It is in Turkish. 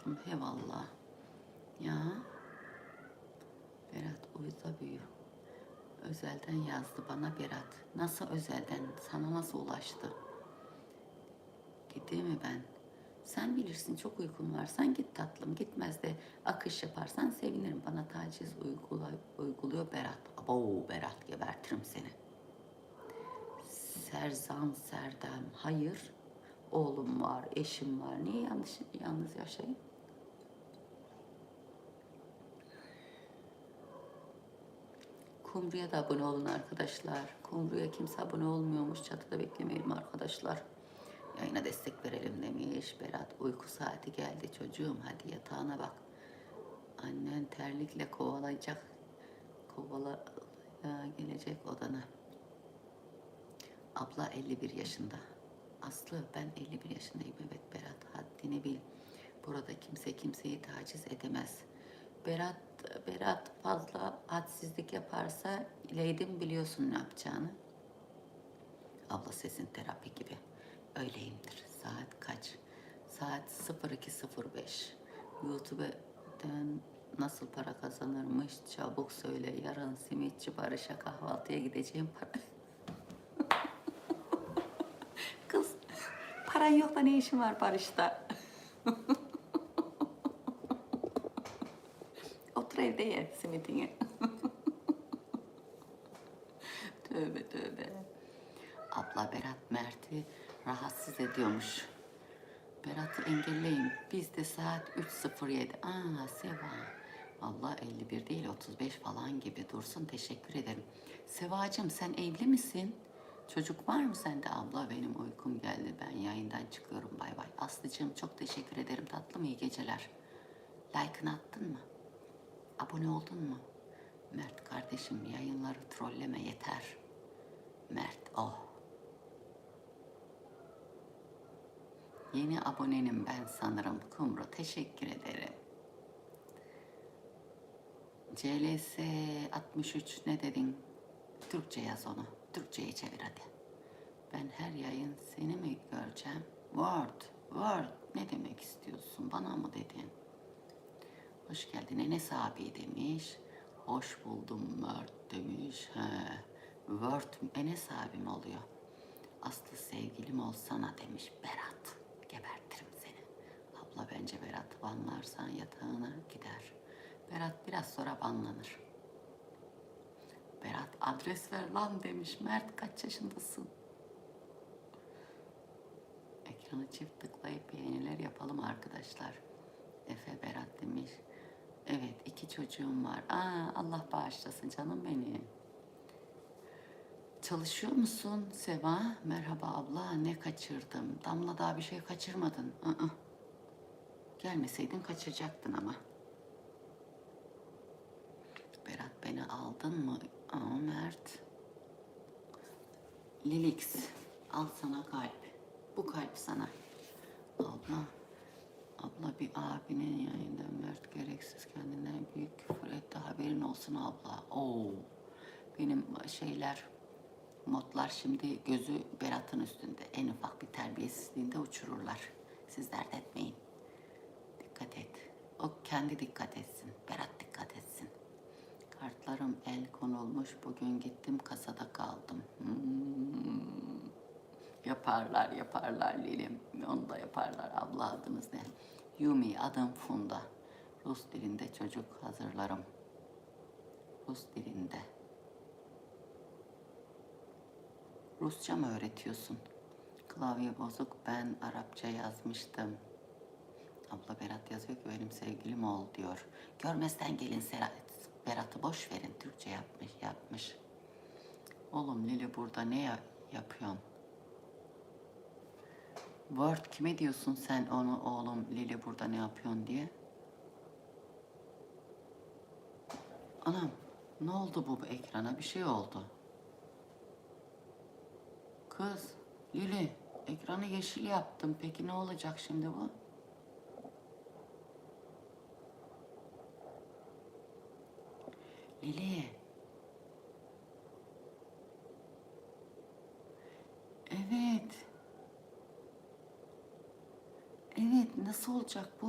tatlım eyvallah. Ya. Berat uyuda büyü. Özelden yazdı bana Berat. Nasıl özelden? Sana nasıl ulaştı? Gideyim mi ben? Sen bilirsin çok uykum var. Sen git tatlım. Gitmez de akış yaparsan sevinirim. Bana taciz uygula, uyguluyor Berat. Abo Berat gebertirim seni. Serzan Serdem. Hayır. Oğlum var, eşim var. Niye yanlış, yalnız yaşayayım? Kumru'ya da abone olun arkadaşlar. Kumru'ya kimse abone olmuyormuş. Çatıda beklemeyelim arkadaşlar. Yayına destek verelim demiş. Berat uyku saati geldi çocuğum. Hadi yatağına bak. Annen terlikle kovalayacak. Kovala gelecek odana. Abla 51 yaşında. Aslı ben 51 yaşındayım. Evet Berat haddini bil. Burada kimse kimseyi taciz edemez. Berat Berat fazla hadsizlik yaparsa Leydim biliyorsun ne yapacağını. Abla sesin terapi gibi. Öyleyimdir. Saat kaç? Saat 02.05. YouTube'den nasıl para kazanırmış çabuk söyle. Yarın simitçi Barış'a kahvaltıya gideceğim para. Kız paran yok da ne işin var Barış'ta? evde ye simitini. tövbe tövbe. Abla Berat Mert'i rahatsız ediyormuş. Berat'ı engelleyin. Biz de saat 3.07. Aa Seva. Allah 51 değil 35 falan gibi dursun. Teşekkür ederim. Sevacığım sen evli misin? Çocuk var mı sende abla? Benim uykum geldi. Ben yayından çıkıyorum. Bay bay. Aslıcığım çok teşekkür ederim. Tatlım iyi geceler. Like'ını attın mı? Abone oldun mu? Mert kardeşim yayınları trolleme yeter. Mert oh. Yeni abonenim ben sanırım. Kumru teşekkür ederim. CLS 63 ne dedin? Türkçe yaz onu. Türkçe'ye çevir hadi. Ben her yayın seni mi göreceğim? Word, word ne demek istiyorsun? Bana mı dedin? Hoş geldin Enes abi demiş. Hoş buldum Mert demiş. He. Word Enes abim oluyor. Aslı sevgilim olsana demiş Berat. Gebertirim seni. Abla bence Berat banlarsan yatağına gider. Berat biraz sonra banlanır. Berat adres ver lan demiş. Mert kaç yaşındasın? Ekranı çift tıklayıp beğeniler yapalım arkadaşlar. Efe Berat demiş. Evet iki çocuğum var. Aa, Allah bağışlasın canım benim. Çalışıyor musun Seva? Merhaba abla ne kaçırdım? Damla daha bir şey kaçırmadın. Aa. Gelmeseydin kaçıracaktın ama. Berat beni aldın mı? Aa Mert. Lilix al sana kalp. Bu kalp sana. Abla. Abla bir abinin yayında Mert gereksiz kendinden büyük küfür etti. Haberin olsun abla. Oo. Benim şeyler modlar şimdi gözü Berat'ın üstünde. En ufak bir terbiyesizliğinde uçururlar. Siz dert etmeyin. Dikkat et. O kendi dikkat etsin. Berat dikkat etsin. Kartlarım el konulmuş. Bugün gittim kasada kaldım. Hmm. Yaparlar yaparlar Lilim. Onu da yaparlar. Abla adınız ne? Yumi adım Funda. Rus dilinde çocuk hazırlarım. Rus dilinde. Rusça mı öğretiyorsun? Klavye bozuk. Ben Arapça yazmıştım. Abla Berat yazıyor ki benim sevgilim ol diyor. Görmezden gelin Serhat. Berat'ı boş verin. Türkçe yapmış, yapmış. Oğlum Lili burada ne ya- yapıyorsun? Word kime diyorsun sen onu oğlum Lili burada ne yapıyorsun diye? Anam ne oldu bu ekrana? Bir şey oldu. Kız Lili ekranı yeşil yaptım. Peki ne olacak şimdi bu? Lili. Evet. Evet nasıl olacak bu?